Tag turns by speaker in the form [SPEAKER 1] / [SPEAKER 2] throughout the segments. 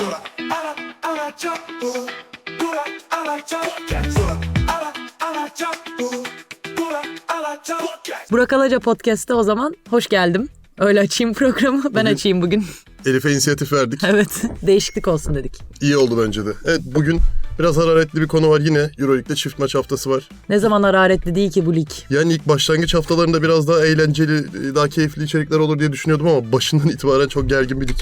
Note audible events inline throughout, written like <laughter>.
[SPEAKER 1] Ala, ala.
[SPEAKER 2] Burak Alaca Podcast'te o zaman hoş geldim. Öyle açayım programı. Ben açayım bugün.
[SPEAKER 3] Elif'e inisiyatif verdik.
[SPEAKER 2] evet. <laughs> Değişiklik olsun dedik.
[SPEAKER 3] İyi oldu bence de. Evet bugün biraz hararetli bir konu var yine. Euroleague'de çift maç haftası var.
[SPEAKER 2] Ne zaman hararetli değil ki bu lig.
[SPEAKER 3] Yani ilk başlangıç haftalarında biraz daha eğlenceli, daha keyifli içerikler olur diye düşünüyordum ama başından itibaren çok gergin bir lig.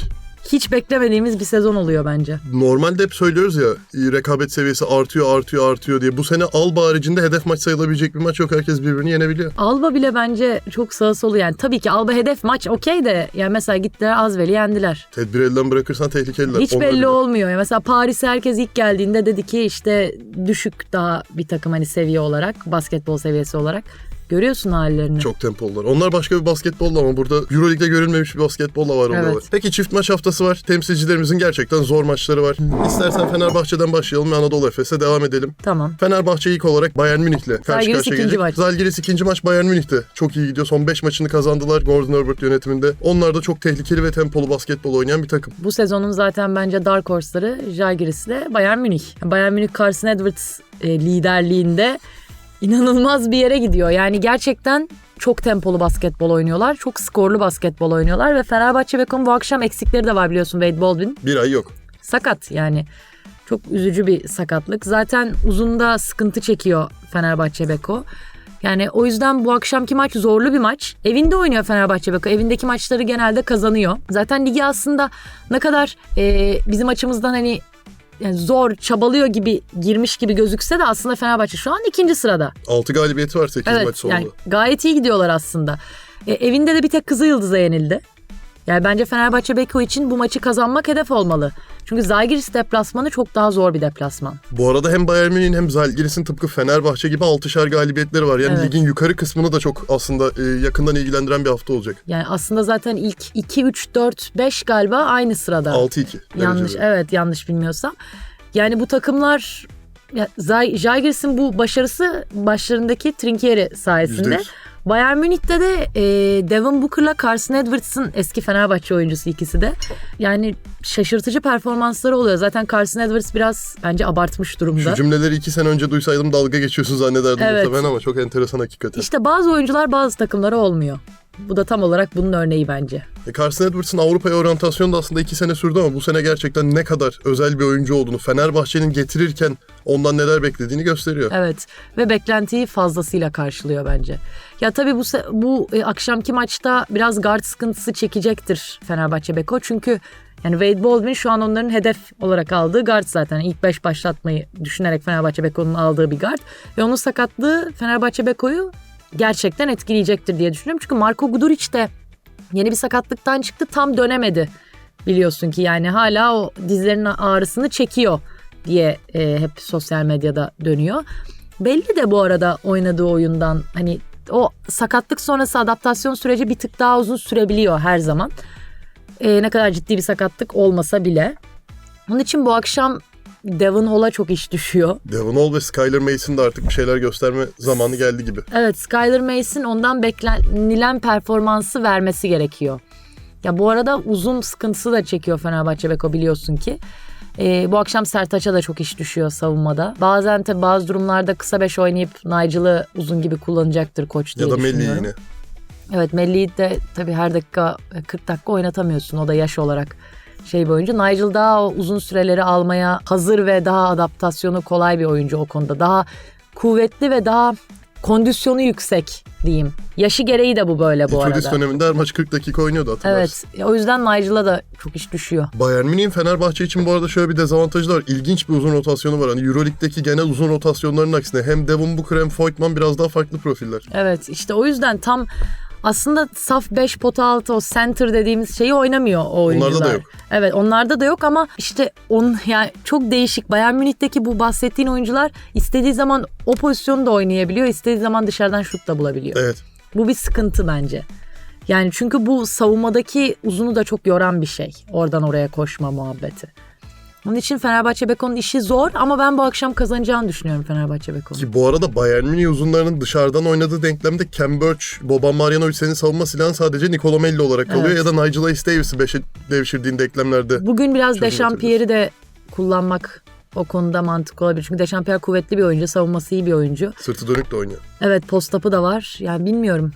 [SPEAKER 2] Hiç beklemediğimiz bir sezon oluyor bence.
[SPEAKER 3] Normalde hep söylüyoruz ya rekabet seviyesi artıyor artıyor artıyor diye. Bu sene Alba haricinde hedef maç sayılabilecek bir maç yok. Herkes birbirini yenebiliyor.
[SPEAKER 2] Alba bile bence çok sağa solu yani. Tabii ki Alba hedef maç okey de yani mesela gittiler Azvel'i yendiler.
[SPEAKER 3] Tedbir elden bırakırsan tehlikeliler.
[SPEAKER 2] Hiç
[SPEAKER 3] Onlar
[SPEAKER 2] belli
[SPEAKER 3] bile.
[SPEAKER 2] olmuyor. Mesela Paris'e herkes ilk geldiğinde dedi ki işte düşük daha bir takım hani seviye olarak, basketbol seviyesi olarak. Görüyorsun hallerini.
[SPEAKER 3] Çok tempolular. Onlar başka bir basketbolla ama burada Euroleague'de görülmemiş bir basketbolla var orada.
[SPEAKER 2] Evet.
[SPEAKER 3] Peki çift maç haftası var. Temsilcilerimizin gerçekten zor maçları var. İstersen Fenerbahçe'den başlayalım ve Anadolu Efes'e devam edelim.
[SPEAKER 2] Tamam.
[SPEAKER 3] Fenerbahçe ilk olarak Bayern Münih'le karşı
[SPEAKER 2] Zalgiris
[SPEAKER 3] karşıya
[SPEAKER 2] ikinci
[SPEAKER 3] gelecek.
[SPEAKER 2] maç.
[SPEAKER 3] Zalgiris ikinci maç Bayern Münih'te. Çok iyi gidiyor. Son 5 maçını kazandılar Gordon Herbert yönetiminde. Onlar da çok tehlikeli ve tempolu basketbol oynayan bir takım.
[SPEAKER 2] Bu sezonun zaten bence Dark Horse'ları Žalgiris'le Bayern Münih. Bayern Münih Carson Edwards e, liderliğinde inanılmaz bir yere gidiyor. Yani gerçekten çok tempolu basketbol oynuyorlar. Çok skorlu basketbol oynuyorlar ve Fenerbahçe Beko'nun bu akşam eksikleri de var biliyorsun Wade Baldwin.
[SPEAKER 3] Bir ay yok.
[SPEAKER 2] Sakat yani. Çok üzücü bir sakatlık. Zaten uzunda sıkıntı çekiyor Fenerbahçe Beko. Yani o yüzden bu akşamki maç zorlu bir maç. Evinde oynuyor Fenerbahçe Beko. Evindeki maçları genelde kazanıyor. Zaten ligi aslında ne kadar e, bizim açımızdan hani yani zor, çabalıyor gibi girmiş gibi gözükse de aslında Fenerbahçe şu an ikinci sırada.
[SPEAKER 3] 6 galibiyeti var 8 maç
[SPEAKER 2] Evet
[SPEAKER 3] sonunda.
[SPEAKER 2] yani gayet iyi gidiyorlar aslında. E, evinde de bir tek Kızıl Yıldız'a yenildi. Yani bence Fenerbahçe Beko için bu maçı kazanmak hedef olmalı. Çünkü Zalgiris deplasmanı çok daha zor bir deplasman.
[SPEAKER 3] Bu arada hem Bayern Münih'in hem Zalgiris'in tıpkı Fenerbahçe gibi 6'şar galibiyetleri var. Yani
[SPEAKER 2] Evet.
[SPEAKER 3] ligin yukarı kısmını da çok aslında e, yakından ilgilendiren bir hafta olacak.
[SPEAKER 2] Yani aslında zaten ilk 2, 3, 4, 5 galiba aynı sırada.
[SPEAKER 3] 6-2.
[SPEAKER 2] Yanlış
[SPEAKER 3] derecede.
[SPEAKER 2] evet yanlış bilmiyorsam. Yani bu takımlar ya, Žalgiris'in bu başarısı başlarındaki Trinkieri sayesinde.
[SPEAKER 3] %100.
[SPEAKER 2] Bayern Münih'te de e, Devin Booker'la Carson Edwards'ın eski Fenerbahçe oyuncusu ikisi de. Yani şaşırtıcı performansları oluyor. Zaten Carson Edwards biraz bence abartmış durumda.
[SPEAKER 3] Şu cümleleri 2 sene önce duysaydım dalga geçiyorsun zannederdim
[SPEAKER 2] Evet.
[SPEAKER 3] ama çok enteresan hakikaten.
[SPEAKER 2] İşte bazı oyuncular bazı takımlara olmuyor. Bu da tam olarak bunun örneği bence.
[SPEAKER 3] E, Carson Edwards'ın Avrupa'ya oryantasyonu da aslında 2 sene sürdü ama bu sene gerçekten ne kadar özel bir oyuncu olduğunu, Fenerbahçe'nin getirirken ondan neler beklediğini gösteriyor.
[SPEAKER 2] Evet ve beklentiyi fazlasıyla karşılıyor bence. Ya tabii bu bu e, akşamki maçta biraz guard sıkıntısı çekecektir Fenerbahçe Beko. Çünkü yani Wade Baldwin şu an onların hedef olarak aldığı guard zaten. İlk 5 başlatmayı düşünerek Fenerbahçe Beko'nun aldığı bir guard. Ve onun sakatlığı Fenerbahçe Beko'yu gerçekten etkileyecektir diye düşünüyorum. Çünkü Marko Guduric de yeni bir sakatlıktan çıktı tam dönemedi. Biliyorsun ki yani hala o dizlerinin ağrısını çekiyor diye e, hep sosyal medyada dönüyor. Belli de bu arada oynadığı oyundan hani o sakatlık sonrası adaptasyon süreci bir tık daha uzun sürebiliyor her zaman. E, ne kadar ciddi bir sakatlık olmasa bile. Onun için bu akşam Devon Hall'a çok iş düşüyor.
[SPEAKER 3] Devon Hall ve Skyler Mason da artık bir şeyler gösterme zamanı geldi gibi.
[SPEAKER 2] Evet Skyler Mason ondan beklenilen performansı vermesi gerekiyor. Ya bu arada uzun sıkıntısı da çekiyor Fenerbahçe Beko biliyorsun ki. Ee, bu akşam Sertaç'a da çok iş düşüyor savunmada. Bazen tabii bazı durumlarda kısa beş oynayıp Nigel'ı uzun gibi kullanacaktır koç diye
[SPEAKER 3] Ya da Melli yine.
[SPEAKER 2] Evet Melli'yi de tabii her dakika 40 dakika oynatamıyorsun o da yaş olarak şey bir oyuncu. Nigel daha uzun süreleri almaya hazır ve daha adaptasyonu kolay bir oyuncu o konuda. Daha kuvvetli ve daha kondisyonu yüksek diyeyim. Yaşı gereği de bu böyle bu
[SPEAKER 3] Itudis
[SPEAKER 2] arada.
[SPEAKER 3] döneminde her maç 40 dakika oynuyordu hatırlarsın.
[SPEAKER 2] Evet o yüzden Nigel'a da çok iş düşüyor.
[SPEAKER 3] Bayern Münih'in Fenerbahçe için bu arada şöyle bir dezavantajı da var. İlginç bir uzun rotasyonu var. Hani Euroleague'deki genel uzun rotasyonların aksine hem Devon Booker hem Voigtman biraz daha farklı profiller.
[SPEAKER 2] Evet işte o yüzden tam aslında saf 5 pota altı o center dediğimiz şeyi oynamıyor o oyuncular.
[SPEAKER 3] Onlarda da yok.
[SPEAKER 2] Evet onlarda da yok ama işte on yani çok değişik. Bayern Münih'teki bu bahsettiğin oyuncular istediği zaman o pozisyonu da oynayabiliyor. istediği zaman dışarıdan şut da bulabiliyor.
[SPEAKER 3] Evet.
[SPEAKER 2] Bu bir sıkıntı bence. Yani çünkü bu savunmadaki uzunu da çok yoran bir şey. Oradan oraya koşma muhabbeti. Onun için Fenerbahçe Beko'nun işi zor ama ben bu akşam kazanacağını düşünüyorum Fenerbahçe Beko'nun.
[SPEAKER 3] Ki bu arada Bayern Münih uzunlarının dışarıdan oynadığı denklemde Cam Birch, Boban Marjanovic'in savunma silahı sadece Nicolo Melli olarak kalıyor
[SPEAKER 2] Evet.
[SPEAKER 3] ya da Nigel Hayes Davis'i devşirdiğin denklemlerde.
[SPEAKER 2] Bugün biraz Dechampierre'i de kullanmak o konuda mantıklı olabilir. Çünkü Dechampier kuvvetli bir oyuncu, savunması iyi bir oyuncu.
[SPEAKER 3] Sırtı dönük de oynuyor.
[SPEAKER 2] Evet postapı da var. Yani bilmiyorum.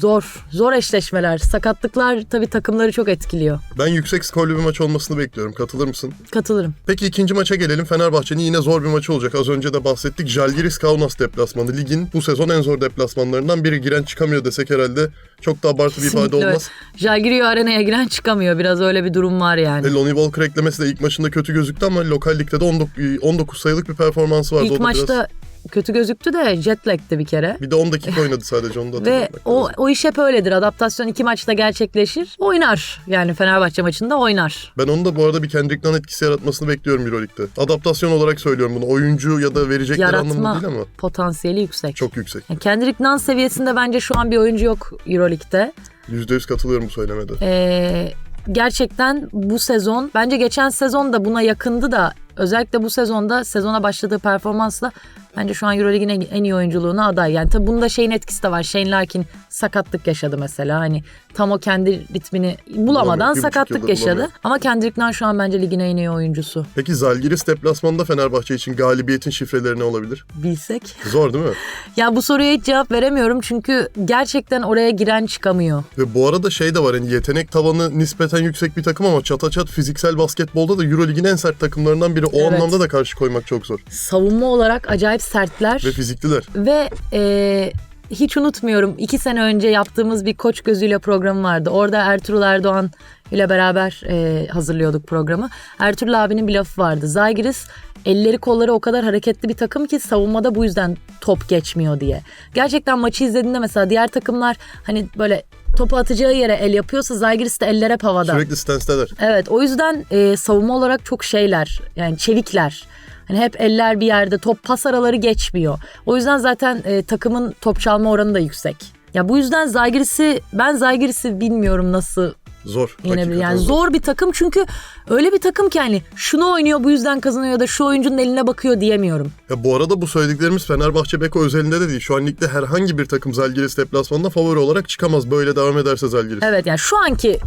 [SPEAKER 2] Zor. Zor eşleşmeler. Sakatlıklar tabii takımları çok etkiliyor.
[SPEAKER 3] Ben yüksek skorlu bir maç olmasını bekliyorum. Katılır mısın?
[SPEAKER 2] Katılırım.
[SPEAKER 3] Peki ikinci maça gelelim. Fenerbahçe'nin yine zor bir maçı olacak. Az önce de bahsettik. Jalgiris Kaunas deplasmanı. Ligin bu sezon en zor deplasmanlarından biri. Giren çıkamıyor desek herhalde çok da abartı bir ifade olmaz.
[SPEAKER 2] Jalgirio arenaya giren çıkamıyor. Biraz öyle bir durum var yani.
[SPEAKER 3] E, Lonnie Walker eklemesi de ilk maçında kötü gözüktü ama lokal ligde de 19, 19 sayılık bir performansı vardı. O
[SPEAKER 2] İlk
[SPEAKER 3] da
[SPEAKER 2] maçta
[SPEAKER 3] biraz-
[SPEAKER 2] kötü gözüktü de jet lag'ti bir kere.
[SPEAKER 3] Bir de 10 dakika oynadı sadece onu da
[SPEAKER 2] Ve o,
[SPEAKER 3] lazım.
[SPEAKER 2] o iş hep öyledir. Adaptasyon iki maçta gerçekleşir. Oynar. Yani Fenerbahçe maçında oynar.
[SPEAKER 3] Ben onun da bu arada bir Kendrick Nunn etkisi yaratmasını bekliyorum Euroleague'de. Adaptasyon olarak söylüyorum bunu. Oyuncu ya da verecekleri anlamında
[SPEAKER 2] Yaratma
[SPEAKER 3] değil ama
[SPEAKER 2] potansiyeli yüksek.
[SPEAKER 3] çok yüksek.
[SPEAKER 2] Yani Kendrick Nunn seviyesinde bence şu an bir oyuncu yok Euroleague'de.
[SPEAKER 3] %100 katılıyorum bu söylemede.
[SPEAKER 2] Ee, gerçekten bu sezon bence geçen sezon da buna yakındı da özellikle bu sezonda sezona başladığı performansla bence şu an Euroleague'in en, iyi oyunculuğuna aday. Yani tabii bunda şeyin etkisi de var. Shane Larkin sakatlık yaşadı mesela. Hani tam o kendi ritmini bulamadan
[SPEAKER 3] Bulamıyor.
[SPEAKER 2] Sakatlık yaşadı.
[SPEAKER 3] bulamıyor.
[SPEAKER 2] Ama Kendrick Nunn şu an bence ligin en iyi oyuncusu.
[SPEAKER 3] Peki Zalgiris deplasmanında Fenerbahçe için galibiyetin şifreleri ne olabilir?
[SPEAKER 2] Bilsek.
[SPEAKER 3] Zor değil mi? <laughs>
[SPEAKER 2] Ya bu soruya hiç cevap veremiyorum çünkü gerçekten oraya giren çıkamıyor.
[SPEAKER 3] Ve bu arada şey de var hani yetenek tavanı nispeten yüksek bir takım ama çata çat fiziksel basketbolda da Eurolig'in en sert takımlarından biri. O
[SPEAKER 2] Evet.
[SPEAKER 3] anlamda da karşı koymak çok zor.
[SPEAKER 2] Savunma olarak acayip sertler.
[SPEAKER 3] Ve fizikliler.
[SPEAKER 2] Ve e, hiç unutmuyorum iki sene önce yaptığımız bir Koç Gözüyle programı vardı. Orada Ertuğrul Erdoğan ile beraber e, hazırlıyorduk programı. Ertuğrul abinin bir lafı vardı. Zalgiris elleri kolları o kadar hareketli bir takım ki savunmada bu yüzden top geçmiyor diye. Gerçekten maçı izlediğinde mesela diğer takımlar hani böyle topu atacağı yere el yapıyorsa Zalgiris de eller hep havada.
[SPEAKER 3] Sürekli stance'deler.
[SPEAKER 2] Evet o yüzden e, savunma olarak çok şeyler yani çevikler. Hani hep eller bir yerde top pas araları geçmiyor. O yüzden zaten e, takımın top çalma oranı da yüksek. Ya bu yüzden Zalgiris'i ben Zalgiris'i bilmiyorum nasıl
[SPEAKER 3] Zor.
[SPEAKER 2] yenebilir. Yani zor bir takım çünkü öyle bir takım ki hani şunu oynuyor bu yüzden kazanıyor ya da şu oyuncunun eline bakıyor diyemiyorum.
[SPEAKER 3] Ya bu arada bu söylediklerimiz Fenerbahçe Beko özelinde de değil. Şu an ligde herhangi bir takım Zalgiris deplasmanında favori olarak çıkamaz. Böyle devam ederse Zalgiris.
[SPEAKER 2] Evet yani şu anki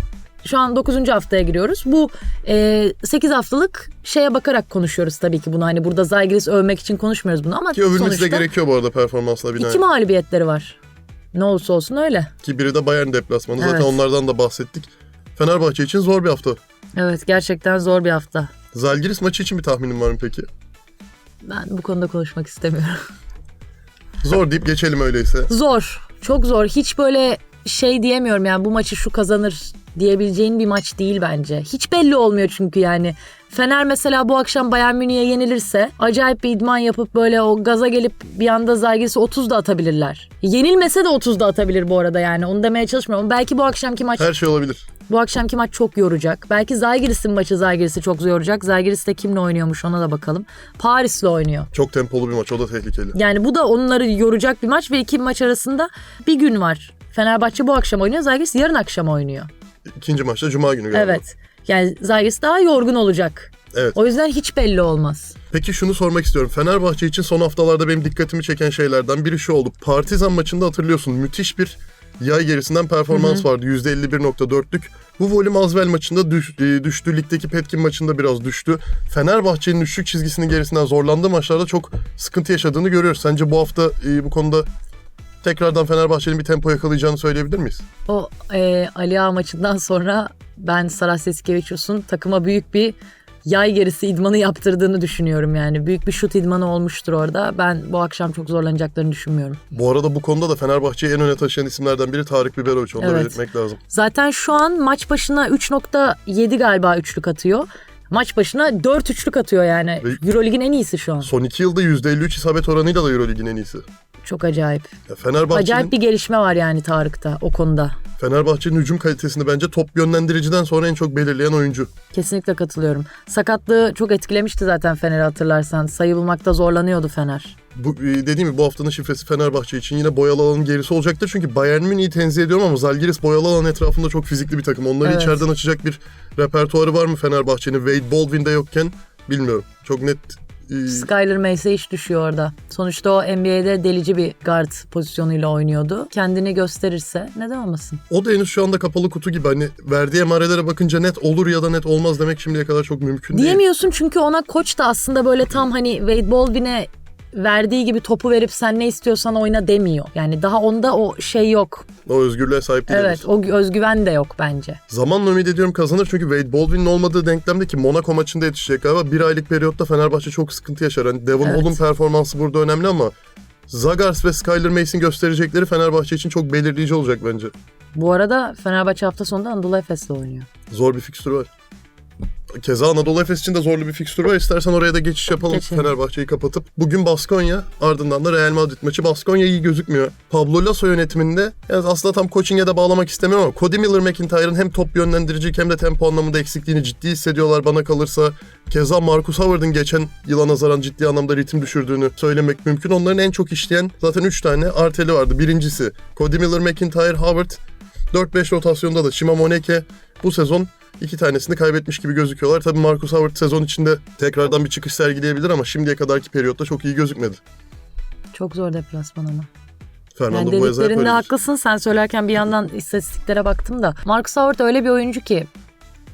[SPEAKER 2] şu an 9. haftaya giriyoruz. Bu e, 8 haftalık şeye bakarak konuşuyoruz tabii ki bunu. Hani burada Zalgiris övmek için konuşmuyoruz bunu ama
[SPEAKER 3] Ki övülmesi de gerekiyor bu arada performansla binaen.
[SPEAKER 2] iki mağlubiyetleri var. Ne olursa olsun öyle.
[SPEAKER 3] Ki biri de Bayern deplasmanı. Zaten
[SPEAKER 2] Evet.
[SPEAKER 3] onlardan da bahsettik. Fenerbahçe için zor bir hafta.
[SPEAKER 2] Evet gerçekten zor bir hafta.
[SPEAKER 3] Zalgiris maçı için bir tahminin var mı peki?
[SPEAKER 2] Ben bu konuda konuşmak istemiyorum. <laughs>
[SPEAKER 3] Zor deyip geçelim öyleyse.
[SPEAKER 2] Zor. Çok zor. Hiç böyle şey diyemiyorum yani bu maçı şu kazanır diyebileceğin bir maç değil bence. Hiç belli olmuyor çünkü yani. Fener mesela bu akşam Bayern Münih'e yenilirse acayip bir idman yapıp böyle o gaza gelip bir anda Zalgiris'i 30 da atabilirler. Yenilmese de 30 da atabilir bu arada yani onu demeye çalışmıyorum. Belki bu akşamki maç
[SPEAKER 3] Her şey olabilir.
[SPEAKER 2] bu akşamki maç çok yoracak. Belki Zalgiris'in maçı Zalgiris'i çok yoracak. Zalgiris de kimle oynuyormuş ona da bakalım. Paris'le oynuyor.
[SPEAKER 3] Çok tempolu bir maç. O da tehlikeli.
[SPEAKER 2] Yani bu da onları yoracak bir maç ve iki maç arasında bir gün var. Fenerbahçe bu akşam oynuyor, Zalgiris yarın akşam oynuyor.
[SPEAKER 3] İkinci maçta Cuma günü galiba.
[SPEAKER 2] Evet. Yani Zalgiris daha yorgun olacak.
[SPEAKER 3] Evet.
[SPEAKER 2] O yüzden hiç belli olmaz.
[SPEAKER 3] Peki şunu sormak istiyorum. Fenerbahçe için son haftalarda benim dikkatimi çeken şeylerden biri şu oldu. Partizan maçında hatırlıyorsun müthiş bir yay gerisinden performans vardı. %51.4'lük. Bu volüm Azvel maçında düş, e, düştü. Ligdeki Petkin maçında biraz düştü. Fenerbahçe'nin üçlük çizgisinin gerisinden zorlandığı maçlarda çok sıkıntı yaşadığını görüyoruz. Sence bu hafta e, bu konuda tekrardan Fenerbahçe'nin bir tempo yakalayacağını söyleyebilir miyiz?
[SPEAKER 2] O e, Ali Ağa maçından sonra ben Saras Eskevicius'un takıma büyük bir yay gerisi idmanı yaptırdığını düşünüyorum yani. Büyük bir şut idmanı olmuştur orada. Ben bu akşam çok zorlanacaklarını düşünmüyorum.
[SPEAKER 3] Bu arada bu konuda da Fenerbahçe'yi en öne taşıyan isimlerden biri Tarık Biberovic. Onu da
[SPEAKER 2] Evet.
[SPEAKER 3] belirtmek lazım.
[SPEAKER 2] Zaten şu an maç başına 3.7 galiba üçlük atıyor. Maç başına 4 üçlük atıyor yani.
[SPEAKER 3] Ve-
[SPEAKER 2] Eurolig'in en iyisi şu an.
[SPEAKER 3] Son iki yılda %53 isabet oranıyla da Eurolig'in en iyisi.
[SPEAKER 2] Çok acayip.
[SPEAKER 3] Ya Fenerbahçe'nin
[SPEAKER 2] Acayip bir gelişme var yani Tarık'ta o konuda.
[SPEAKER 3] Fenerbahçe'nin hücum kalitesini bence top yönlendiriciden sonra en çok belirleyen oyuncu.
[SPEAKER 2] Kesinlikle katılıyorum. Sakatlığı çok etkilemişti zaten Fener'i hatırlarsan. Sayı bulmakta zorlanıyordu Fener.
[SPEAKER 3] Bu e, dediğim gibi bu haftanın şifresi Fenerbahçe için yine boyalı alanın gerisi olacaktır. Çünkü Bayern Münih'i tenzih ediyorum ama Zalgiris boyalı alan etrafında çok fizikli bir takım. Onları
[SPEAKER 2] Evet.
[SPEAKER 3] içeriden açacak bir repertuarı var mı Fenerbahçe'nin? Wade Baldwin'de yokken bilmiyorum. Çok net e,
[SPEAKER 2] Skyler Mace'e iş düşüyor orada. Sonuçta o NBA'de delici bir guard pozisyonuyla oynuyordu. Kendini gösterirse neden olmasın?
[SPEAKER 3] o da henüz şu anda kapalı kutu gibi. Hani verdiği emarelere bakınca net olur ya da net olmaz demek şimdiye kadar çok mümkün değil.
[SPEAKER 2] Diyemiyorsun çünkü ona koç da aslında böyle tam hani Wade Baldwin'e verdiği gibi topu verip sen ne istiyorsan oyna demiyor. Yani daha onda o şey yok.
[SPEAKER 3] O özgürlüğe sahip değil.
[SPEAKER 2] Evet o özgüven de yok bence.
[SPEAKER 3] Zamanla ümit ediyorum kazanır çünkü Wade Baldwin'in olmadığı denklemde ki Monaco maçında yetişecek galiba. Bir aylık periyotta Fenerbahçe çok sıkıntı yaşar. Hani Devon
[SPEAKER 2] Evet.
[SPEAKER 3] Hall'un performansı burada önemli ama Zagars ve Skyler Mace'in gösterecekleri Fenerbahçe için çok belirleyici olacak bence.
[SPEAKER 2] Bu arada Fenerbahçe hafta sonunda Anadolu Efes'le oynuyor.
[SPEAKER 3] Zor bir fikstür var. Keza Anadolu Efes için de zorlu bir fikstür var. İstersen oraya da geçiş yapalım
[SPEAKER 2] Geçelim.
[SPEAKER 3] Fenerbahçe'yi kapatıp. Bugün Baskonya ardından da Real Madrid maçı. Baskonya iyi gözükmüyor. Pablo Lasso yönetiminde yani aslında tam coaching'e de bağlamak istemiyorum ama Cody Miller McIntyre'ın hem top yönlendirici hem de tempo anlamında eksikliğini ciddi hissediyorlar bana kalırsa. Keza Marcus Howard'ın geçen yıla nazaran ciddi anlamda ritim düşürdüğünü söylemek mümkün. Onların en çok işleyen zaten 3 tane arteli vardı. Birincisi Cody Miller McIntyre Howard. 4-5 rotasyonda da Shima Moneke bu sezon iki tanesini kaybetmiş gibi gözüküyorlar. Tabii Marcus Howard sezon içinde tekrardan bir çıkış sergileyebilir ama şimdiye kadarki periyotta çok iyi gözükmedi.
[SPEAKER 2] Çok zor deplasman ama.
[SPEAKER 3] Fernando
[SPEAKER 2] Yani dediklerinde haklısın. Sen söylerken bir yandan istatistiklere baktım da. Marcus Howard öyle bir oyuncu ki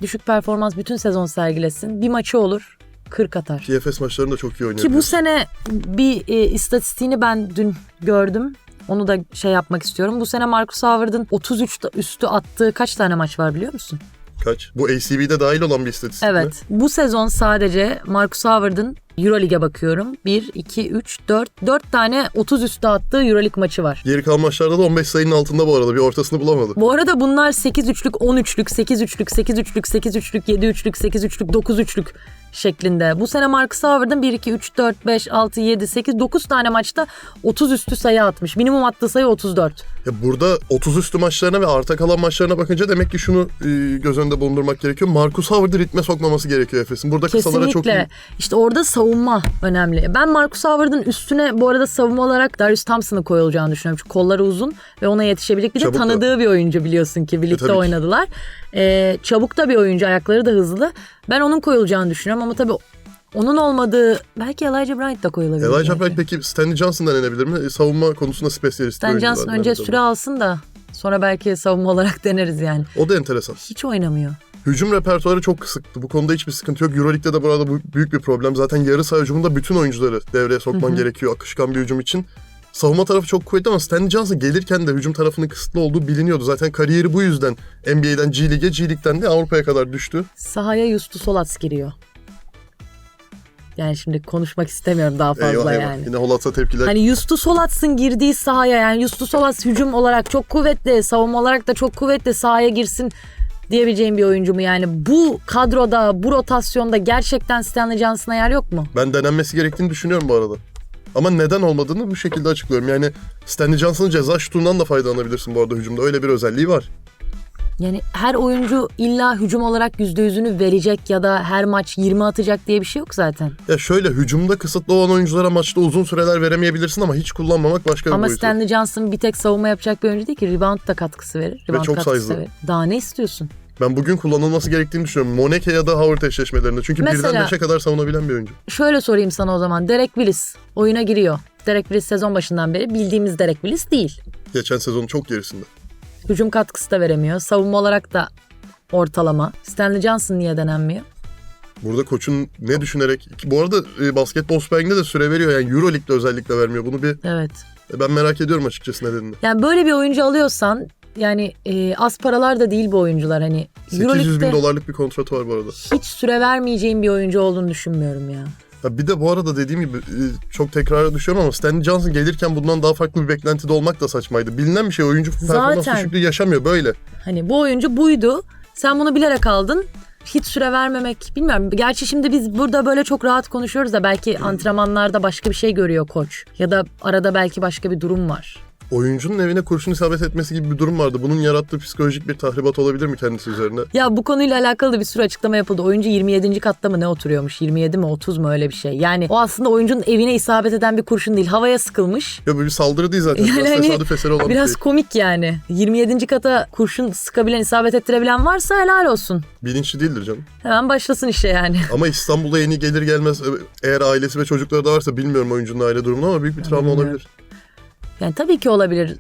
[SPEAKER 2] düşük performans bütün sezon sergilesin. Bir maçı olur 40 atar.
[SPEAKER 3] Ki Efes maçlarında çok iyi oynuyor.
[SPEAKER 2] Ki bu sene bir e, istatistiğini ben dün gördüm. Onu da şey yapmak istiyorum. Bu sene Marcus Howard'ın 33 da- üstü attığı kaç tane maç var biliyor musun?
[SPEAKER 3] Kaç? Bu ACV'de dahil olan bir istatistik mi?
[SPEAKER 2] Evet. Bu sezon sadece Marcus Howard'ın Euroleague'e bakıyorum. 1, 2, 3, 4. 4 tane 30 üstü attığı Euroleague maçı var.
[SPEAKER 3] Geri kalan maçlarda da 15 sayının altında bu arada. Bir ortasını bulamadı.
[SPEAKER 2] Bu arada bunlar 8 üçlük, 10 üçlük, 8 üçlük, 8 üçlük, 8 üçlük, 7 üçlük, 8 üçlük, 9 üçlük şeklinde. Bu sene Marcus Howard'ın 1, 2, 3, 4, 5, 6, 7, 8, 9 tane maçta 30 üstü sayı atmış. Minimum attığı sayı 34.
[SPEAKER 3] Ya burada 30 üstü maçlarına ve arta kalan maçlarına bakınca demek ki şunu e, göz önünde bulundurmak gerekiyor. Marcus Howard'ı ritme sokmaması gerekiyor Efes'in. Burada kısalara çok iyi.
[SPEAKER 2] Kesinlikle. İşte orada savunma önemli. Ben Marcus Howard'ın üstüne bu arada savunma olarak Darius Thompson'ı koyulacağını düşünüyorum. Çünkü kolları uzun ve ona yetişebilecek bir de
[SPEAKER 3] Çabuk da.
[SPEAKER 2] tanıdığı bir oyuncu biliyorsun ki. Birlikte
[SPEAKER 3] ki.
[SPEAKER 2] oynadılar. Ee, çabuk da bir oyuncu. Ayakları da hızlı. Ben onun koyulacağını düşünüyorum ama tabii onun olmadığı belki Elijah Bryant da koyulabilir.
[SPEAKER 3] Elijah
[SPEAKER 2] belki.
[SPEAKER 3] Bryant peki Stanley Johnson denenebilir mi? E, savunma konusunda spesiyalist bir
[SPEAKER 2] Stan
[SPEAKER 3] oyuncu
[SPEAKER 2] Johnson önce süre alsın da sonra belki savunma olarak <laughs> deneriz yani.
[SPEAKER 3] O da enteresan.
[SPEAKER 2] Hiç oynamıyor.
[SPEAKER 3] Hücum repertuarı çok kısıktı. Bu konuda hiçbir sıkıntı yok. Euroleague'de de burada bu büyük bir problem. Zaten yarı saha hücumunda bütün oyuncuları devreye sokman gerekiyor akışkan bir hücum için. Savunma tarafı çok kuvvetli ama Stanley Johnson gelirken de hücum tarafının kısıtlı olduğu biliniyordu. Zaten kariyeri bu yüzden NBA'den G Lig'e, G Lig'den de Avrupa'ya kadar düştü.
[SPEAKER 2] Sahaya Yustu Solats giriyor. Yani şimdi konuşmak istemiyorum daha fazla
[SPEAKER 3] eyvah eyvah.
[SPEAKER 2] yani.
[SPEAKER 3] Yine Holat'a tepkiler.
[SPEAKER 2] Hani Yustu Solats'ın girdiği sahaya yani Yustu Solats hücum olarak çok kuvvetli, savunma olarak da çok kuvvetli sahaya girsin diyebileceğim bir oyuncu mu yani? Bu kadroda, bu rotasyonda gerçekten Stanley Johnson'a yer yok mu?
[SPEAKER 3] Ben denenmesi gerektiğini düşünüyorum bu arada. Ama neden olmadığını bu şekilde açıklıyorum. Yani Stanley Johnson'ın ceza şutundan da faydalanabilirsin bu arada hücumda. Öyle bir özelliği var.
[SPEAKER 2] Yani her oyuncu illa hücum olarak %100'ünü verecek ya da her maç 20 atacak diye bir şey yok zaten.
[SPEAKER 3] Ya şöyle hücumda kısıtlı olan oyunculara maçta uzun süreler veremeyebilirsin ama hiç kullanmamak başka bir
[SPEAKER 2] Ama
[SPEAKER 3] boyutu.
[SPEAKER 2] Stanley Johnson bir tek savunma yapacak bir oyuncu değil ki. Rebound da katkısı verir. Rebound
[SPEAKER 3] çok
[SPEAKER 2] katkısı
[SPEAKER 3] size'lı.
[SPEAKER 2] verir. Daha ne istiyorsun?
[SPEAKER 3] Ben bugün kullanılması gerektiğini düşünüyorum. Moneke ya da Howard eşleşmelerinde. Çünkü
[SPEAKER 2] Mesela-
[SPEAKER 3] birden beşe kadar savunabilen bir oyuncu.
[SPEAKER 2] Şöyle sorayım sana o zaman. Derek Willis oyuna giriyor. Derek Willis sezon başından beri bildiğimiz Derek Willis değil.
[SPEAKER 3] Geçen sezonun çok gerisinde.
[SPEAKER 2] Hücum katkısı da veremiyor. Savunma olarak da ortalama. Stanley Johnson niye denenmiyor?
[SPEAKER 3] Burada koçun ne düşünerek... Bu arada e, basketbol Spang'de de süre veriyor. Yani Euroleague'de özellikle vermiyor. Bunu bir
[SPEAKER 2] Evet.
[SPEAKER 3] e, ben merak ediyorum açıkçası nedenini.
[SPEAKER 2] Yani böyle bir oyuncu alıyorsan yani e, az paralar da değil bu oyuncular. Hani
[SPEAKER 3] 800 bin dolarlık bir kontratı var bu arada.
[SPEAKER 2] hiç süre vermeyeceğim bir oyuncu olduğunu düşünmüyorum ya.
[SPEAKER 3] Ya bir de bu arada dediğim gibi e, çok tekrara düşüyorum ama Stanley Johnson gelirken bundan daha farklı bir beklentide olmak da saçmaydı. Bilinen bir şey oyuncu performans
[SPEAKER 2] Zaten.
[SPEAKER 3] düşüklüğü yaşamıyor böyle.
[SPEAKER 2] Hani bu oyuncu buydu. Sen bunu bilerek aldın. Hiç süre vermemek bilmiyorum. Gerçi şimdi biz burada böyle çok rahat konuşuyoruz da belki antrenmanlarda başka bir şey görüyor koç. Ya da arada belki başka bir durum var.
[SPEAKER 3] Oyuncunun evine kurşun isabet etmesi gibi bir durum vardı. Bunun yarattığı psikolojik bir tahribat olabilir mi kendisi üzerine?
[SPEAKER 2] Ya bu konuyla alakalı da bir sürü açıklama yapıldı. Oyuncu 27. katta mı ne oturuyormuş? 27 mi 30 mu öyle bir şey. Yani o aslında oyuncunun evine isabet eden bir kurşun değil. Havaya sıkılmış.
[SPEAKER 3] Ya bu bir saldırı değil zaten.
[SPEAKER 2] Yani
[SPEAKER 3] biraz
[SPEAKER 2] hani
[SPEAKER 3] tesadüf eseri olan bir
[SPEAKER 2] Biraz
[SPEAKER 3] şey.
[SPEAKER 2] komik yani. 27. kata kurşun sıkabilen, isabet ettirebilen varsa helal olsun.
[SPEAKER 3] Bilinçli değildir canım.
[SPEAKER 2] Hemen başlasın işe yani. <laughs>
[SPEAKER 3] Ama İstanbul'da yeni gelir gelmez eğer ailesi ve çocukları da varsa bilmiyorum oyuncunun aile durumunu ama büyük bir travma olabilir.
[SPEAKER 2] Yani tabii ki olabilir.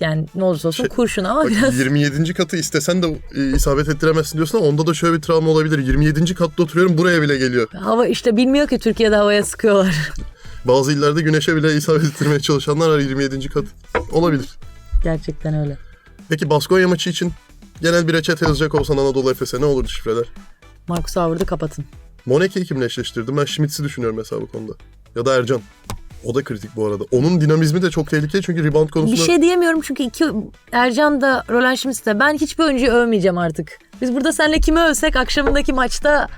[SPEAKER 2] Yani ne olursa olsun
[SPEAKER 3] Şey,
[SPEAKER 2] kurşun ama
[SPEAKER 3] Bak,
[SPEAKER 2] biraz
[SPEAKER 3] 27. katı istesen de e, isabet ettiremezsin diyorsun ama onda da şöyle bir travma olabilir. 27. katta oturuyorum buraya bile geliyor.
[SPEAKER 2] hava işte bilmiyor ki Türkiye'de havaya sıkıyorlar.
[SPEAKER 3] Bazı illerde güneşe bile isabet ettirmeye çalışanlar var 27. kat. Olabilir.
[SPEAKER 2] Gerçekten öyle.
[SPEAKER 3] Peki Baskonya maçı için genel bir reçete yazacak olsan Anadolu Efes'e ne olur şifreler?
[SPEAKER 2] Marcus Howard'ı kapatın.
[SPEAKER 3] Moneke'yi kimle eşleştirdim? Ben Schmitz'i düşünüyorum mesela bu konuda. Ya da Ercan. O da kritik bu arada. Onun dinamizmi de çok tehlikeli çünkü rebound
[SPEAKER 2] Bir
[SPEAKER 3] konusunda...
[SPEAKER 2] şey diyemiyorum çünkü iki Ercan da Roland Schmitz de ben hiçbir oyuncuyu övmeyeceğim artık. Biz burada seninle kimi övsek akşamındaki maçta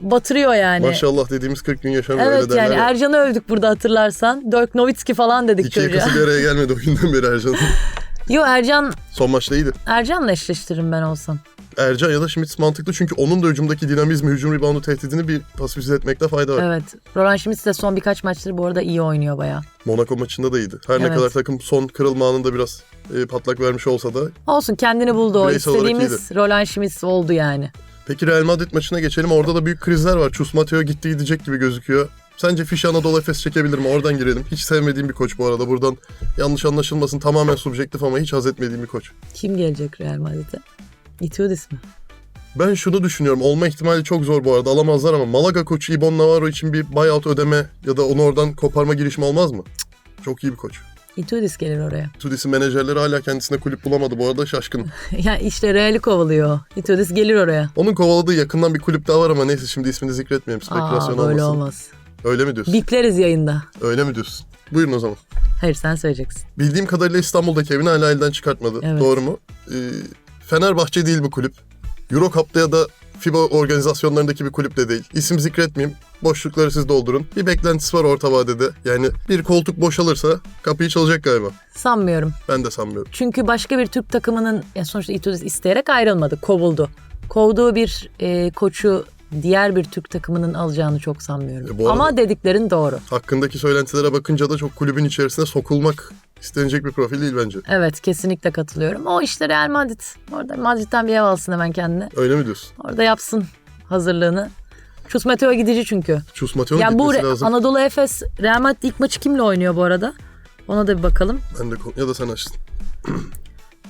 [SPEAKER 2] batırıyor yani.
[SPEAKER 3] Maşallah dediğimiz 40 gün yaşamıyor öyle
[SPEAKER 2] Evet
[SPEAKER 3] derler
[SPEAKER 2] yani
[SPEAKER 3] ya.
[SPEAKER 2] Ercan'ı övdük burada hatırlarsan. Dirk Nowitzki falan dedik
[SPEAKER 3] İki
[SPEAKER 2] çocuğa.
[SPEAKER 3] bir araya gelmedi o günden beri Ercan. <laughs>
[SPEAKER 2] Yo Ercan
[SPEAKER 3] Son maçta iyiydi.
[SPEAKER 2] Ercan'la eşleştiririm ben olsam.
[SPEAKER 3] Ercan ya da Schmitz mantıklı çünkü onun da hücumdaki dinamizmi, hücum reboundu tehdidini bir pasifize etmekte fayda var.
[SPEAKER 2] Evet. Roland Schmitz de son birkaç maçtır bu arada iyi oynuyor baya.
[SPEAKER 3] Monaco maçında da iyiydi. Her ne
[SPEAKER 2] Evet.
[SPEAKER 3] kadar takım son kırılma anında biraz e, patlak vermiş olsa da.
[SPEAKER 2] Olsun kendini buldu o.
[SPEAKER 3] Bireysel olarak
[SPEAKER 2] İstediğimiz Roland Schmitz oldu yani.
[SPEAKER 3] Peki Real Madrid maçına geçelim. Orada da büyük krizler var. Chus Mateo gitti gidecek gibi gözüküyor. Sence Fiş Anadolu Efes çekebilir mi? Oradan girelim. Hiç sevmediğim bir koç bu arada. Buradan yanlış anlaşılmasın tamamen subjektif ama hiç haz etmediğim bir koç.
[SPEAKER 2] Kim gelecek Real Madrid'e? Itiudis mi?
[SPEAKER 3] Ben şunu düşünüyorum. Olma ihtimali çok zor bu arada. Alamazlar ama Malaga koçu Ibon Navarro için bir buyout ödeme ya da onu oradan koparma girişimi olmaz mı? Cık, Çok iyi bir koç.
[SPEAKER 2] Itiudis gelir oraya.
[SPEAKER 3] Tudis'in menajerleri hala kendisine kulüp bulamadı bu arada şaşkınım. <laughs>
[SPEAKER 2] ya işte Real'i kovalıyor. Itiudis gelir oraya.
[SPEAKER 3] Onun kovaladığı yakından bir kulüp daha var ama neyse şimdi ismini zikretmeyelim. Spekülasyon
[SPEAKER 2] Aa böyle
[SPEAKER 3] olmasın.
[SPEAKER 2] olmaz.
[SPEAKER 3] Öyle mi diyorsun?
[SPEAKER 2] Bipleriz yayında.
[SPEAKER 3] Öyle mi diyorsun? Buyurun o zaman.
[SPEAKER 2] Hayır sen söyleyeceksin.
[SPEAKER 3] Bildiğim kadarıyla İstanbul'daki evini hala elden çıkartmadı.
[SPEAKER 2] Evet.
[SPEAKER 3] Doğru mu? Ee, Fenerbahçe değil bu kulüp. Eurocup'ta ya da FIBA organizasyonlarındaki bir kulüp de değil. İsim zikretmeyeyim. Boşlukları siz doldurun. Bir beklentisi var orta vadede. Yani bir koltuk boşalırsa kapıyı çalacak galiba.
[SPEAKER 2] Sanmıyorum.
[SPEAKER 3] Ben de sanmıyorum.
[SPEAKER 2] Çünkü başka bir Türk takımının ya sonuçta Itiudis isteyerek ayrılmadı. Kovuldu. Kovduğu bir e, koçu diğer bir Türk takımının alacağını çok sanmıyorum.
[SPEAKER 3] E, arada-
[SPEAKER 2] Ama dediklerin doğru.
[SPEAKER 3] Hakkındaki söylentilere bakınca da çok kulübün içerisine sokulmak istenecek bir profil değil bence.
[SPEAKER 2] Evet kesinlikle katılıyorum. O işte Real Madrid. Orada Madrid'den bir ev alsın hemen kendine.
[SPEAKER 3] Öyle mi diyorsun?
[SPEAKER 2] Orada yapsın hazırlığını. Chus Mateo gidici çünkü.
[SPEAKER 3] Chus Mateo'nun
[SPEAKER 2] Ya bu Re-
[SPEAKER 3] lazım.
[SPEAKER 2] Anadolu Efes Real Madrid ilk maçı kimle oynuyor bu arada? Ona da bir bakalım.
[SPEAKER 3] Ben de ya da sen açtın. <clears throat>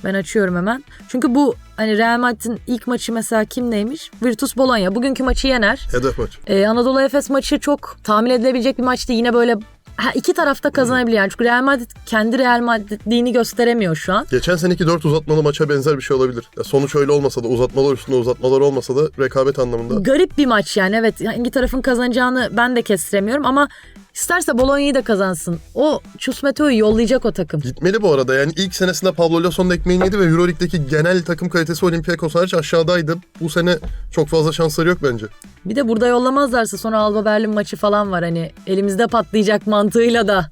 [SPEAKER 2] Ben açıyorum hemen. Çünkü bu hani Real Madrid'in ilk maçı mesela kim neymiş? Virtus Bologna. Bugünkü maçı yener.
[SPEAKER 3] Hedef maç.
[SPEAKER 2] Ee, Anadolu Efes maçı çok tahmin edilebilecek bir maçtı. Yine böyle ha, iki tarafta kazanabilir yani. Çünkü Real Madrid kendi Real Madrid'liğini gösteremiyor şu an.
[SPEAKER 3] Geçen seneki 4 uzatmalı maça benzer bir şey olabilir. Ya sonuç öyle olmasa da uzatmalar üstünde uzatmalar olmasa da rekabet anlamında.
[SPEAKER 2] Garip bir maç yani evet. Hangi tarafın kazanacağını ben de kestiremiyorum ama isterse Bologna'yı da kazansın. O Chus Meteo'yu yollayacak o takım.
[SPEAKER 3] Gitmeli bu arada yani ilk senesinde Pablo Lasso'nun ekmeğini yedi ve Euroleague'deki genel takım kalitesi Olympiakos hariç aşağıdaydı. Bu sene çok fazla şansları yok bence.
[SPEAKER 2] Bir de burada yollamazlarsa sonra Alba Berlin maçı falan var. Hani elimizde patlayacak mantığıyla da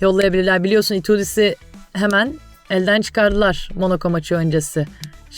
[SPEAKER 2] yollayabilirler. Biliyorsun Itudis'i hemen elden çıkardılar Monaco maçı öncesi.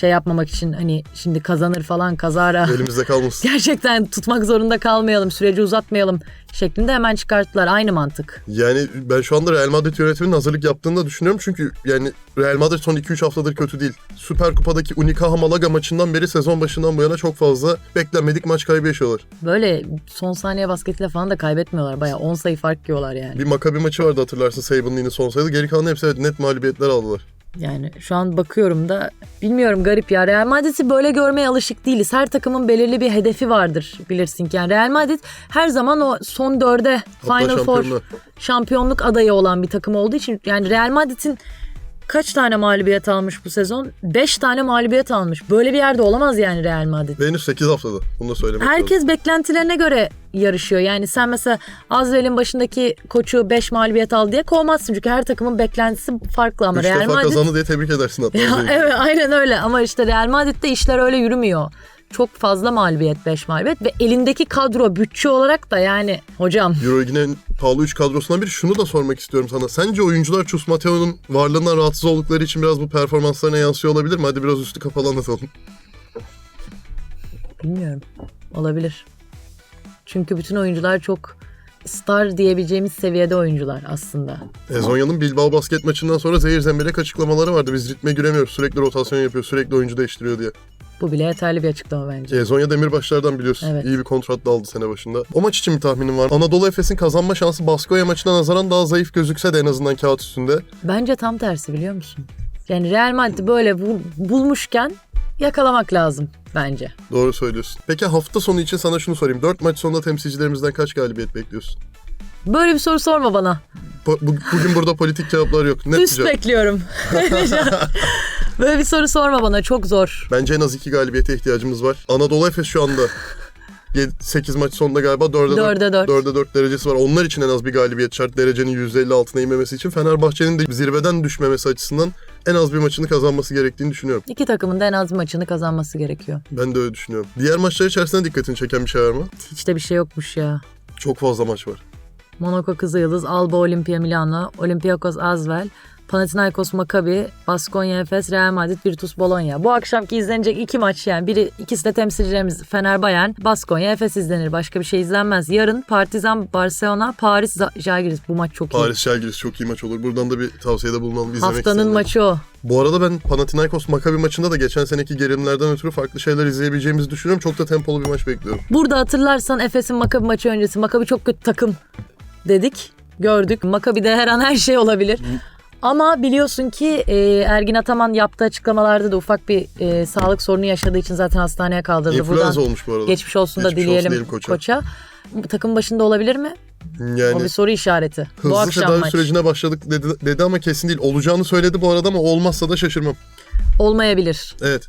[SPEAKER 2] Şey yapmamak için hani şimdi kazanır falan kazara. <laughs>
[SPEAKER 3] Elimizde kalmasın.
[SPEAKER 2] Gerçekten tutmak zorunda kalmayalım, süreci uzatmayalım şeklinde hemen çıkarttılar. Aynı mantık.
[SPEAKER 3] Yani ben şu anda Real Madrid yönetiminin hazırlık yaptığını da düşünüyorum. Çünkü yani Real Madrid son 2-3 haftadır kötü değil. Süper Kupa'daki Unicaja Malaga maçından beri sezon başından bu yana çok fazla beklenmedik maç kaybı yaşıyorlar.
[SPEAKER 2] Böyle son saniye basketiyle falan da kaybetmiyorlar. Bayağı 10 sayı fark yiyorlar yani.
[SPEAKER 3] Bir Maccabi maçı vardı hatırlarsın Saban'ın yine son sayıda. Geri kalan hepsi net mağlubiyetler aldılar.
[SPEAKER 2] Yani şu an bakıyorum da bilmiyorum garip ya. Real Madrid'i böyle görmeye alışık değiliz. Her takımın belirli bir hedefi vardır bilirsin ki. Yani Real Madrid her zaman o son dörde Final Four şampiyonluk adayı olan bir takım olduğu için yani Real Madrid'in kaç tane mağlubiyet almış bu sezon? 5 tane mağlubiyet almış. Böyle bir yerde olamaz yani Real Madrid.
[SPEAKER 3] Ve henüz 8 haftada. Bunu da söylemek lazım.
[SPEAKER 2] Herkes beklentilerine göre yarışıyor. Yani sen mesela Azrail'in başındaki koçu 5 mağlubiyet aldı diye kovmazsın. Çünkü her takımın beklentisi farklı ama
[SPEAKER 3] 3
[SPEAKER 2] Real
[SPEAKER 3] defa
[SPEAKER 2] Madrid...
[SPEAKER 3] kazandı diye tebrik edersin hatta.
[SPEAKER 2] Ya, <laughs> evet aynen öyle ama işte Real Madrid'de işler öyle yürümüyor. Çok fazla mağlubiyet 5 mağlubiyet ve elindeki kadro bütçe olarak da yani hocam
[SPEAKER 3] Euroleague'in en pahalı 3 kadrosundan biri. Şunu da sormak istiyorum sana. Sence oyuncular Chus Mateo'nun varlığından rahatsız oldukları için biraz bu performanslarına yansıyor olabilir mi? Hadi biraz üstü kapalı anlatalım.
[SPEAKER 2] bilmiyorum olabilir. Çünkü bütün oyuncular çok star diyebileceğimiz seviyede oyuncular aslında.
[SPEAKER 3] Ezonya'nın Bilbao basket maçından sonra zehir zemberek açıklamaları vardı. Biz ritme giremiyoruz. Sürekli rotasyon yapıyor. Sürekli oyuncu değiştiriyor diye.
[SPEAKER 2] Bu bile yeterli bir açıklama bence.
[SPEAKER 3] Ezonya Demirbaşlar'dan biliyorsun.
[SPEAKER 2] Evet.
[SPEAKER 3] İyi bir kontrat da aldı sene başında. O maç için bir tahminim var. Anadolu Efes'in kazanma şansı Baskonya maçına nazaran daha zayıf gözükse de en azından kağıt üstünde.
[SPEAKER 2] Bence tam tersi biliyor musun? Yani Real Madrid böyle bu- bulmuşken yakalamak lazım bence.
[SPEAKER 3] Doğru söylüyorsun. Peki hafta sonu için sana şunu sorayım. 4 maç sonunda temsilcilerimizden kaç galibiyet bekliyorsun?
[SPEAKER 2] Böyle bir soru sorma bana.
[SPEAKER 3] Bu- bugün burada politik cevaplar yok. Net
[SPEAKER 2] Üst
[SPEAKER 3] cevap.
[SPEAKER 2] bekliyorum. <laughs> <laughs> Böyle bir soru sorma bana çok zor.
[SPEAKER 3] Bence en az 2 galibiyete ihtiyacımız var. Anadolu Efes şu anda <laughs> 8 maç sonunda galiba 4'e 4,
[SPEAKER 2] Dörde dört.
[SPEAKER 3] 4'e 4 derecesi var. Onlar için en az bir galibiyet şart. Derecenin %50 altına inmemesi için. Fenerbahçe'nin de zirveden düşmemesi açısından en az bir maçını kazanması gerektiğini düşünüyorum.
[SPEAKER 2] İki takımın da en az bir maçını kazanması gerekiyor.
[SPEAKER 3] Ben de öyle düşünüyorum. Diğer maçlar içerisinde dikkatini çeken bir şey var mı?
[SPEAKER 2] Hiç de bir şey yokmuş ya.
[SPEAKER 3] Çok fazla maç var.
[SPEAKER 2] Monaco Kızılyıldız, Alba Olimpia Milano, Olympiakos Azvel, Panathinaikos Maccabi, Baskonya Efes, Real Madrid, Virtus Bologna. Bu akşamki izlenecek iki maç yani. Biri ikisi de temsilcilerimiz Fener Bayern, Baskonya Efes izlenir. Başka bir şey izlenmez. Yarın Partizan Barcelona, Paris Žalgiris. Bu maç çok iyi.
[SPEAKER 3] Paris Şelgiris çok iyi maç olur. Buradan da bir tavsiyede bulunalım. izlemek
[SPEAKER 2] Haftanın maçı o.
[SPEAKER 3] Bu arada ben Panathinaikos Maccabi maçında da geçen seneki gerilimlerden ötürü farklı şeyler izleyebileceğimizi düşünüyorum. Çok da tempolu bir maç bekliyorum.
[SPEAKER 2] Burada hatırlarsan Efes'in Maccabi maçı öncesi Maccabi çok kötü takım dedik. Gördük. Maccabi'de her an her şey olabilir. Ama biliyorsun ki e, Ergin Ataman yaptığı açıklamalarda da ufak bir e, sağlık sorunu yaşadığı için zaten hastaneye kaldırıldı.
[SPEAKER 3] İnfluenza olmuş bu arada.
[SPEAKER 2] geçmiş olsun da
[SPEAKER 3] Geçmiş olsun
[SPEAKER 2] dileyelim,
[SPEAKER 3] diyelim koça.
[SPEAKER 2] koça. Bu Takım başında olabilir mi? O
[SPEAKER 3] Yani
[SPEAKER 2] bir soru işareti. Bu
[SPEAKER 3] hızlı
[SPEAKER 2] akşam
[SPEAKER 3] tedavi
[SPEAKER 2] maç.
[SPEAKER 3] sürecine başladık dedi, dedi ama kesin değil. Olacağını söyledi bu arada ama olmazsa da şaşırmam.
[SPEAKER 2] Olmayabilir.
[SPEAKER 3] Evet.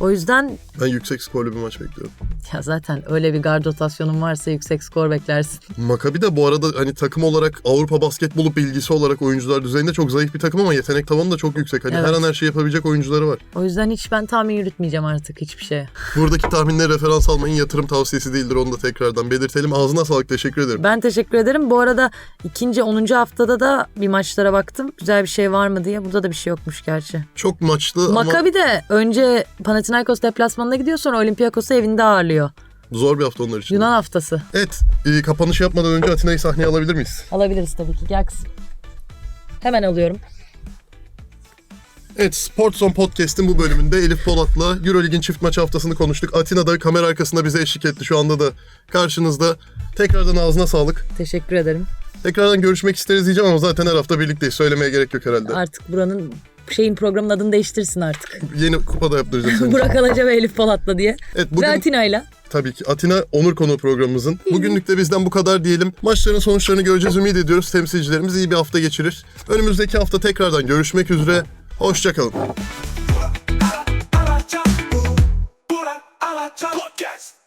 [SPEAKER 2] O yüzden
[SPEAKER 3] Ben yüksek skorlu bir maç bekliyorum.
[SPEAKER 2] ya zaten öyle bir gard rotasyonun varsa yüksek skor beklersin.
[SPEAKER 3] Maccabi de bu arada hani takım olarak Avrupa basketbolu bilgisi olarak oyuncular düzeyinde çok zayıf bir takım ama yetenek tavanı da çok yüksek. Hani
[SPEAKER 2] Evet.
[SPEAKER 3] her an her şey yapabilecek oyuncuları var.
[SPEAKER 2] O yüzden hiç ben tahmin yürütmeyeceğim artık hiçbir şeye. <laughs>
[SPEAKER 3] Buradaki tahminleri referans almayın yatırım tavsiyesi değildir onu da tekrardan belirtelim. Ağzına sağlık teşekkür ederim.
[SPEAKER 2] Ben teşekkür ederim. Bu arada ikinci 10. haftada da bir maçlara baktım. Güzel bir şey var mı diye. Burada da bir şey yokmuş gerçi.
[SPEAKER 3] Çok maçlı ama
[SPEAKER 2] Maccabi de önce Panathinaikos deplasmanına gidiyor sonra Olympiakos'u evinde ağırlıyor.
[SPEAKER 3] zor bir hafta onlar için.
[SPEAKER 2] Yunan haftası.
[SPEAKER 3] Evet e, kapanış yapmadan önce Atina'yı sahneye alabilir miyiz?
[SPEAKER 2] Alabiliriz tabii ki. Gel kızım. Hemen alıyorum.
[SPEAKER 3] Evet Sportzone Podcast'in bu bölümünde Elif Polat'la Eurolig'in çift maç haftasını konuştuk. Atina'da kamera arkasında bize eşlik etti. Şu anda da karşınızda. Tekrardan ağzına sağlık.
[SPEAKER 2] Teşekkür ederim.
[SPEAKER 3] Tekrardan görüşmek isteriz diyeceğim ama zaten her hafta birlikteyiz. Söylemeye gerek yok herhalde.
[SPEAKER 2] Artık buranın şeyin programın adını değiştirsin artık.
[SPEAKER 3] Yeni kupada yaptıracağız. seni. <laughs>
[SPEAKER 2] Burak Alaca ve Elif Polat'la diye.
[SPEAKER 3] Evet bugün Ve
[SPEAKER 2] Atina'yla.
[SPEAKER 3] tabii ki Atina Onur Konu programımızın. Bugünlük de bizden bu kadar diyelim. Maçların sonuçlarını göreceğiz ümit ediyoruz. Temsilcilerimiz iyi bir hafta geçirir. Önümüzdeki hafta tekrardan görüşmek üzere. Hoşçakalın. Podcast